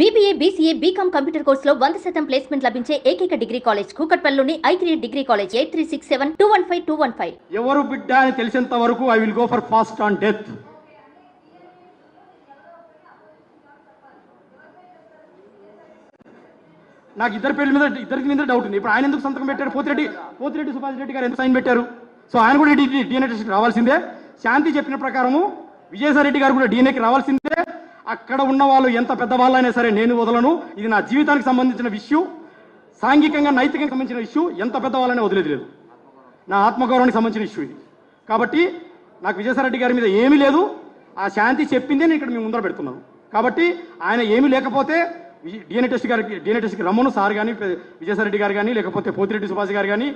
BBA BCA BCom computer కోర్సులో వంద శాతం ప్లేస్మెంట్ లభించే ఏకైక degree college కూకట్పల్లిలోని I three degree college eight three six seven two one five two one five ఎవరు బిడ్డ అని తెలిసినంత వరకు I will go for fast on death నాకు ఇద్దరు పేర్ల మీద ఇద్దరికి మీద డౌట్ ఉంది. ఇప్పుడు ఆయన ఎందుకు సంతకం పెట్టారు? పోతిరెడ్డి పోతిరెడ్డి సుభాష్ రెడ్డి గారు ఎందుకు సైన్ పెట్టారు? సో ఆయన కూడా డిఎన్ఏ టెస్ట్ రావాల్సిందే. శాంతి చెప్పిన ప్రకారము విజయసాయి రెడ్డి గారు కూడా డిఎన్ఏకి రావాల్సిందే. అక్కడ ఉన్న వాళ్ళు ఎంత పెద్దవాళ్ళైనా సరే నేను వదలను. ఇది నా జీవితానికి సంబంధించిన విషయం సాంఘికంగా నైతికంగా సంబంధించిన ఇష్యూ. ఎంత పెద్దవాళ్ళనే వదిలేదు లేదు. నా ఆత్మగౌరవానికి సంబంధించిన ఇష్యూ ఇది. కాబట్టి నాకు విజయసాయిరెడ్డి గారి మీద ఏమీ లేదు. ఆ శాంతి చెప్పిందే నేను ఇక్కడ మేము ముందర పెడుతున్నాను. కాబట్టి ఆయన ఏమీ లేకపోతే డిఎన్ఏ టెస్ట్ గారికి డిఎన్ఏ టెస్ట్కి రమ్మను. సార్ కానీ విజయసాయిరెడ్డి గారు కానీ లేకపోతే పోతిరెడ్డి సుభాష్ గారు కానీ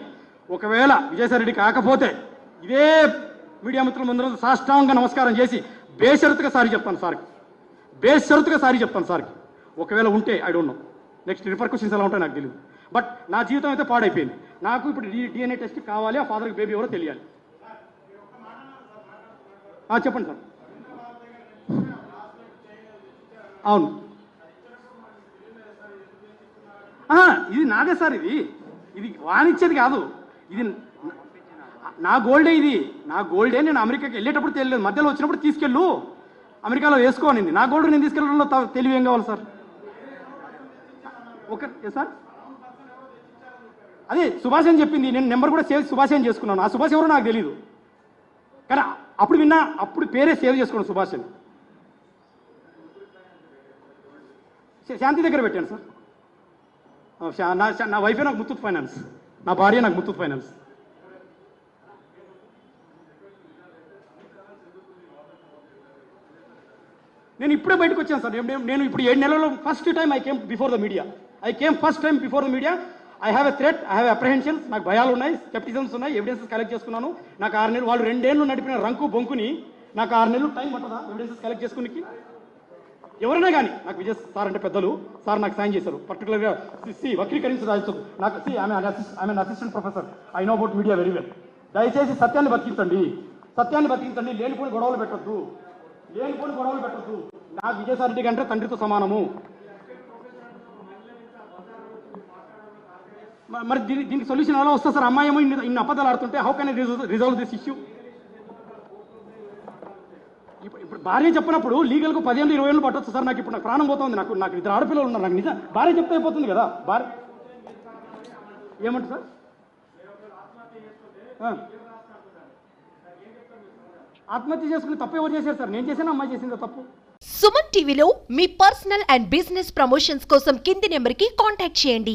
ఒకవేళ విజయసాయిరెడ్డి కాకపోతే ఇదే మీడియా మిత్రులందరూ సాష్టాంగ నమస్కారం చేసి బేషరతుగా సారి చెప్తాను సార్కి. బేషరతుగా సారీ చెప్తాను సార్కి. ఒకవేళ ఉంటే I don't know next repercussions ఎలా ఉంటాయో నాకు తెలియదు బట్ నా జీవితం అయితే పాడైపోయింది. నాకు ఇప్పుడు డిఎన్ఏ టెస్ట్ కావాలి ఆ ఫాదర్కి బేబీ ఎవరో తెలియాలి. చెప్పండి సార్. అవును. ఇది నాదే సార్ ఇది. ఇది వానిచ్చేది కాదు. ఇది నా గోల్డే ఇది. నా గోల్డే నేను అమెరికాకి వెళ్ళేటప్పుడు తెలియలేదు. మధ్యలో వచ్చినప్పుడు తీసుకెళ్ళు. అమెరికాలో వేసుకోనింది నా గోల్డ్ నేను తీసుకెళ్ళడంలో తెలివి ఏం కావాలి సార్? Okay sir? అదే సుభాష్ అని చెప్పింది. నేను నెంబర్ కూడా సేవ్ సుభాష్ అని చేసుకున్నాను. ఆ సుభాష్ ఎవరో నాకు తెలియదు కానీ అప్పుడు విన్నా అప్పుడు పేరే సేవ్ చేసుకున్నాను సుభాష్ అని. శాంతి దగ్గర పెట్టాను సార్. నా నా వైఫే నాకు ముత్తూట్ ఫైనాన్స్. నా భార్య నాకు ముత్తూట్ ఫైనాన్స్. నేను ఇప్పుడే బయటకు వచ్చాను సార్. నేను- నేను ఇప్పుడు ఏడు నెలల్లో first time I came before the media I came first time before the media I have a threat I have apprehensions నాకు భయాలు ఉన్నాయి స్కెప్టిజమ్స్ ఉన్నాయి ఎవిడెన్సెస్ కలెక్ట్ చేసుకున్నాను. నాకు ఆరు నెలలు వాళ్ళు రెండేళ్ళు నడిపిన రంకు బొంకుని నాకు ఆరు నెలలు టైం పట్టదా ఎవిడెన్సెస్ కలెక్ట్ చేసుకునికి? ఎవరైనా కానీ నాకు విజయ్ సార్ అంటే పెద్దలు సార్ నాకు సాయం చేశారు. పర్టికులర్గా సి వక్రీకరించదాల్సి నాకు సి ఆమె ఆమె assistant professor I know about media very well దయచేసి సత్యాన్ని బతికించండి. సత్యాన్ని బతికించండి లేనిపోయిన గొడవలు పెట్టద్దు. లేనిపోని గొడవలు పెట్టద్దు. నా విజయసాయి రెడ్డి కంటే తండ్రితో సమానము. మరి దీని దీనికి సొల్యూషన్ ఎలా వస్తుంది సార్? అమ్మాయి ఏమో ఇన్ని ఇన్ని అబద్ధాలు ఆడుతుంటే how can resolve this issue ఇప్పుడు ఇప్పుడు భార్య చెప్పినప్పుడు లీగల్కు పదిహేను ఇరవై ఏళ్ళు పట్టొచ్చు సార్. నాకు ఇప్పుడు నాకు ప్రాణం పోతుంది. నాకు నాకు ఇద్దరు ఆడపిల్లలు ఉన్నారు. నాకు నిజం భార్య చెప్తే అయిపోతుంది కదా? భార్య ఏమంటారు సార్? ఆత్మహత్య చేసుకుని తప్పు ఎవరు చేశారు సార్? నేను చేశాను? అమ్మాయి చేసిందో తప్పు? సుమన్ టీవీలో మీ పర్సనల్ అండ్ బిజినెస్ ప్రమోషన్స్ కోసం కింది నెంబర్కి కాంటాక్ట్ చేయండి.